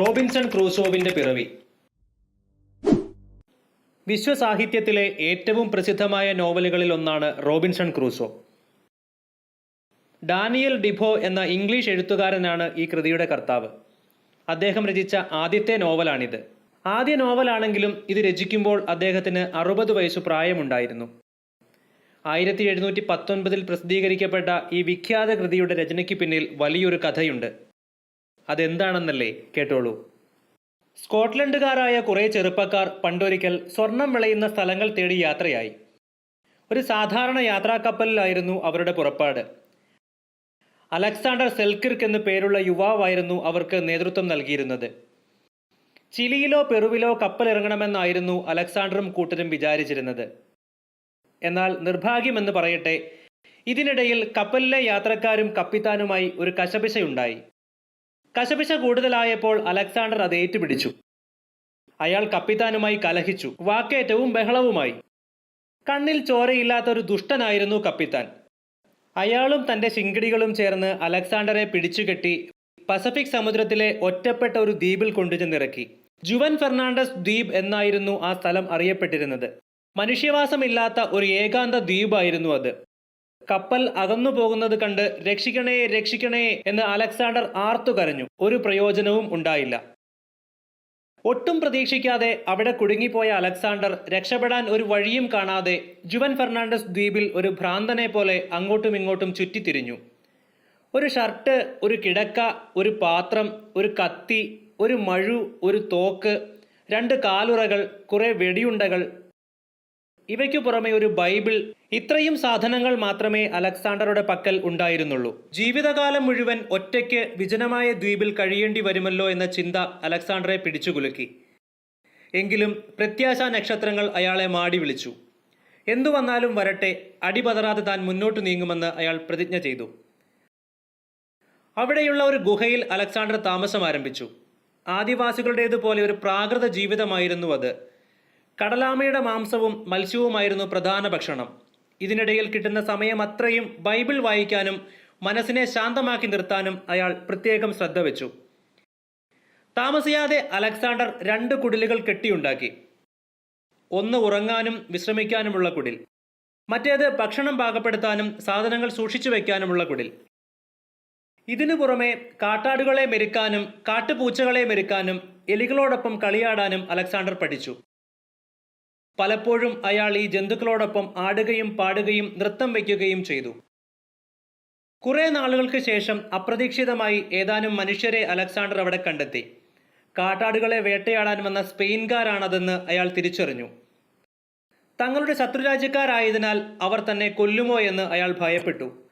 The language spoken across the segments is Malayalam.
റോബിൻസൺ ക്രൂസോവിന്റെ പിറവി. വിശ്വസാഹിത്യത്തിലെ ഏറ്റവും പ്രസിദ്ധമായ നോവലുകളിൽ ഒന്നാണ് റോബിൻസൺ ക്രൂസോ. ഡാനിയൽ ഡിഭോ എന്ന ഇംഗ്ലീഷ് എഴുത്തുകാരനാണ് ഈ കൃതിയുടെ കർത്താവ്. അദ്ദേഹം രചിച്ച ആദ്യത്തെ നോവലാണിത്. ആദ്യ നോവലാണെങ്കിലും ഇത് രചിക്കുമ്പോൾ അദ്ദേഹത്തിന് അറുപത് വയസ്സ് പ്രായമുണ്ടായിരുന്നു. ആയിരത്തി എഴുന്നൂറ്റി പത്തൊൻപതിൽ പ്രസിദ്ധീകരിക്കപ്പെട്ട ഈ വിഖ്യാത കൃതിയുടെ രചനയ്ക്ക് പിന്നിൽ വലിയൊരു കഥയുണ്ട്. അതെന്താണെന്നല്ലേ കേട്ടോളൂ. സ്കോട്ട്ലൻഡുകാരായ കുറേ ചെറുപ്പക്കാർ പണ്ടൊരിക്കൽ സ്വർണം വിളയുന്ന സ്ഥലങ്ങൾ തേടി യാത്രയായി. ഒരു സാധാരണ യാത്രാക്കപ്പലിലായിരുന്നു അവരുടെ പുറപ്പാട്. അലക്സാണ്ടർ സെൽക്കിർക്ക് എന്നു പേരുള്ള യുവാവായിരുന്നു അവർക്ക് നേതൃത്വം നൽകിയിരുന്നത്. ചിലിയിലോ പെറുവിലോ കപ്പലിറങ്ങണമെന്നായിരുന്നു അലക്സാണ്ടറും കൂട്ടരും വിചാരിച്ചിരുന്നത്. എന്നാൽ നിർഭാഗ്യമെന്ന് പറയട്ടെ ഇതിനിടയിൽ കപ്പലിലെ യാത്രക്കാരും കപ്പിത്താനുമായി ഒരു കശപിശയുണ്ടായി. കശപിശ കൂടുതലായപ്പോൾ അലക്സാണ്ടർ അത് ഏറ്റുപിടിച്ചു. അയാൾ കപ്പിത്താനുമായി കലഹിച്ചു. വാക്കേറ്റവും ബഹളവുമായി. കണ്ണിൽ ചോരയില്ലാത്ത ഒരു ദുഷ്ടനായിരുന്നു കപ്പിത്താൻ. അയാളും തന്റെ ശിങ്കിടികളും ചേർന്ന് അലക്സാണ്ടറെ പിടിച്ചുകെട്ടി പസഫിക് സമുദ്രത്തിലെ ഒറ്റപ്പെട്ട ഒരു ദ്വീപിൽ കൊണ്ടുചെന്നിറക്കി ജുവൻ ഫെർണാണ്ടസ് ദ്വീപ് എന്നായിരുന്നു ആ സ്ഥലം അറിയപ്പെട്ടിരുന്നത്. മനുഷ്യവാസമില്ലാത്ത ഒരു ഏകാന്ത ദ്വീപായിരുന്നു അത്. കപ്പൽ അകന്നു പോകുന്നത് കണ്ട് രക്ഷിക്കണേ രക്ഷിക്കണേ എന്ന് അലക്സാണ്ടർ ആർത്തു കരഞ്ഞു. ഒരു പ്രയോജനവും ഉണ്ടായില്ല. ഒട്ടും പ്രതീക്ഷിക്കാതെ അവിടെ കുടുങ്ങിപ്പോയ അലക്സാണ്ടർ രക്ഷപ്പെടാൻ ഒരു വഴിയും കാണാതെ ജുവൻ ഫെർണാണ്ടസ് ദ്വീപിൽ ഒരു ഭ്രാന്തനെ പോലെ അങ്ങോട്ടും ഇങ്ങോട്ടും ചുറ്റിത്തിരിഞ്ഞു. ഒരു ഷർട്ട് ഒരു കിടക്ക ഒരു പാത്രം ഒരു കത്തി ഒരു മഴു ഒരു തോക്ക് രണ്ട് കാലുറകൾ കുറേ വെടിയുണ്ടകൾ ഇവയ്ക്കു പുറമെ ഒരു ബൈബിൾ ഇത്രയും സാധനങ്ങൾ മാത്രമേ അലക്സാണ്ടറുടെ പക്കൽ ഉണ്ടായിരുന്നുള്ളൂ. ജീവിതകാലം മുഴുവൻ ഒറ്റയ്ക്ക് വിജനമായ ദ്വീപിൽ കഴിയേണ്ടി വരുമല്ലോ എന്ന ചിന്ത അലക്സാണ്ടറെ പിടിച്ചുകുലുക്കി. എങ്കിലും പ്രത്യാശ നക്ഷത്രങ്ങൾ അയാളെ മാടി വിളിച്ചു. എന്തു വന്നാലും വരട്ടെ അടിപതറാതെ താൻ മുന്നോട്ട് നീങ്ങുമെന്ന് അയാൾ പ്രതിജ്ഞ ചെയ്തു. അവിടെയുള്ള ഒരു ഗുഹയിൽ അലക്സാണ്ടർ താമസം ആരംഭിച്ചു ആദിവാസികളുടേതുപോലെ ഒരു പ്രാകൃത ജീവിതമായിരുന്നു അത്. കടലാമയുടെ മാംസവും മത്സ്യവുമായിരുന്നു പ്രധാന ഭക്ഷണം. ഇതിനിടയിൽ കിട്ടുന്ന സമയം അത്രയും ബൈബിൾ വായിക്കാനും മനസ്സിനെ ശാന്തമാക്കി നിർത്താനും അയാൾ പ്രത്യേകം ശ്രദ്ധ വെച്ചു. താമസിയാതെ അലക്സാണ്ടർ രണ്ട് കുടിലുകൾ കെട്ടിയുണ്ടാക്കി. ഒന്ന് ഉറങ്ങാനും വിശ്രമിക്കാനുമുള്ള കുടിൽ. മറ്റേത് ഭക്ഷണം പാകപ്പെടുത്താനും സാധനങ്ങൾ സൂക്ഷിച്ചു വയ്ക്കാനുമുള്ള കുടിൽ. ഇതിനു പുറമെ കാട്ടാടുകളെ മെരുക്കാനും കാട്ടുപൂച്ചകളെ മെരുക്കാനും എലികളോടൊപ്പം കളിയാടാനും അലക്സാണ്ടർ പഠിച്ചു. പലപ്പോഴും അയാൾ ഈ ജന്തുക്കളോടൊപ്പം ആടുകയും പാടുകയും നൃത്തം വയ്ക്കുകയും ചെയ്തു. കുറേ നാളുകൾക്ക് ശേഷം അപ്രതീക്ഷിതമായി ഏതാനും മനുഷ്യരെ അലക്സാണ്ടർ അവിടെ കണ്ടെത്തി. കാട്ടാടുകളെ വേട്ടയാടാൻ വന്ന സ്പെയിൻകാരാണതെന്ന് അയാൾ തിരിച്ചറിഞ്ഞു. തങ്ങളുടെ ശത്രുരാജ്യക്കാരായതിനാൽ അവർ തന്നെ കൊല്ലുമോ എന്ന് അയാൾ ഭയപ്പെട്ടു.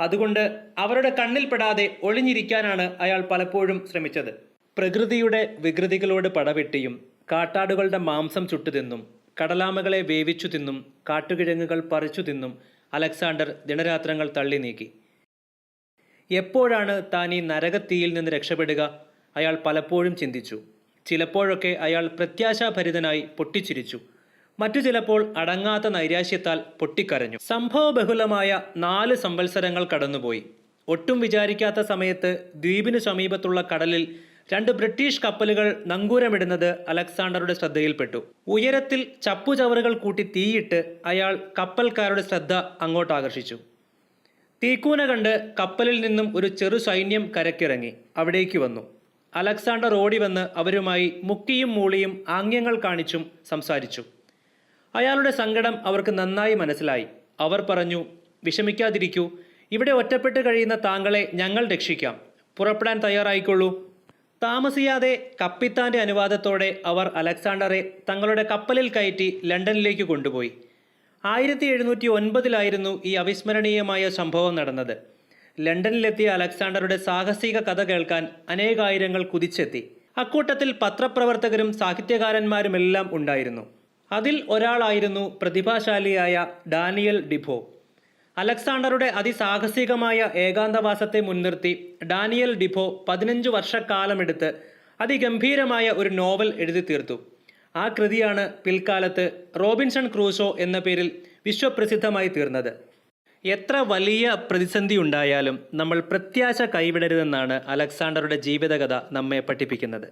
അതുകൊണ്ട് അവരുടെ കണ്ണിൽപ്പെടാതെ ഒളിഞ്ഞിരിക്കാനാണ് അയാൾ പലപ്പോഴും ശ്രമിച്ചത്. പ്രകൃതിയുടെ വികൃതികളോട് പടവെട്ടിയും കാട്ടാടുകളുടെ മാംസം ചുട്ടു തിന്നും കടലാമകളെ വേവിച്ചു തിന്നും കാട്ടുകിഴങ്ങുകൾ പറിച്ചു തിന്നും അലക്സാണ്ടർ ദിനരാത്രങ്ങൾ തള്ളി നീക്കി. എപ്പോഴാണ് താൻ ഈ നരകത്തീയിൽ നിന്ന് രക്ഷപ്പെടുക? അയാൾ പലപ്പോഴും ചിന്തിച്ചു. ചിലപ്പോഴൊക്കെ അയാൾ പ്രത്യാശാഭരിതനായി പൊട്ടിച്ചിരിച്ചു. മറ്റു ചിലപ്പോൾ അടങ്ങാത്ത നൈരാശ്യത്താൽ പൊട്ടിക്കരഞ്ഞു. സംഭവബഹുലമായ നാല് സംവത്സരങ്ങൾ കടന്നുപോയി. ഒട്ടും വിചാരിക്കാത്ത സമയത്ത് ദ്വീപിനു സമീപത്തുള്ള കടലിൽ രണ്ട് ബ്രിട്ടീഷ് കപ്പലുകൾ നങ്കൂരമിടുന്നത് അലക്സാണ്ടറുടെ ശ്രദ്ധയിൽപ്പെട്ടു. ഉയരത്തിൽ ചപ്പുചവറുകൾ കൂട്ടി തീയിട്ട് അയാൾ കപ്പൽക്കാരുടെ ശ്രദ്ധ അങ്ങോട്ട് ആകർഷിച്ചു തീക്കൂന കണ്ട് കപ്പലിൽ നിന്നും ഒരു ചെറു സൈന്യം കരക്കിറങ്ങി അവിടേക്ക് വന്നു. അലക്സാണ്ടർ ഓടി വന്ന് അവരുമായി മുക്കിയും മൂളിയും ആംഗ്യങ്ങൾ കാണിച്ചും സംസാരിച്ചു. അയാളുടെ സങ്കടം അവർക്ക് നന്നായി മനസ്സിലായി. അവർ പറഞ്ഞു വിഷമിക്കാതിരിക്കൂ. ഇവിടെ ഒറ്റപ്പെട്ട് കഴിയുന്ന താങ്കളെ ഞങ്ങൾ രക്ഷിക്കാം. പുറപ്പെടാൻ തയ്യാറായിക്കൊള്ളൂ. താമസിയാതെ കപ്പിത്താന്റെ അനുവാദത്തോടെ അവർ അലക്സാണ്ടറെ തങ്ങളുടെ കപ്പലിൽ കയറ്റി ലണ്ടനിലേക്ക് കൊണ്ടുപോയി. ആയിരത്തി എഴുന്നൂറ്റി ഒൻപതിലായിരുന്നു ഈ അവിസ്മരണീയമായ സംഭവം നടന്നത്. ലണ്ടനിലെത്തിയ അലക്സാണ്ടറുടെ സാഹസിക കഥ കേൾക്കാൻ അനേകായിരങ്ങൾ കുതിച്ചെത്തി. അക്കൂട്ടത്തിൽ പത്രപ്രവർത്തകരും സാഹിത്യകാരന്മാരുമെല്ലാം ഉണ്ടായിരുന്നു. അതിൽ ഒരാളായിരുന്നു പ്രതിഭാശാലിയായ ഡാനിയൽ ഡിഭോ. അലക്സാണ്ടറുടെ അതിസാഹസികമായ ഏകാന്തവാസത്തെ മുൻനിർത്തി ഡാനിയൽ ഡിഫോ പതിനഞ്ച് വർഷക്കാലമെടുത്ത് അതിഗംഭീരമായ ഒരു നോവൽ എഴുതി തീർത്തു ആ കൃതിയാണ് പിൽക്കാലത്ത് റോബിൻസൺ ക്രൂസോ എന്ന പേരിൽ വിശ്വപ്രസിദ്ധമായി തീർന്നത്. എത്ര വലിയ പ്രതിസന്ധി ഉണ്ടായാലും നമ്മൾ പ്രത്യാശ കൈവിടരുതെന്നാണ് അലക്സാണ്ടറുടെ ജീവിതകഥ നമ്മെ പഠിപ്പിക്കുന്നത്.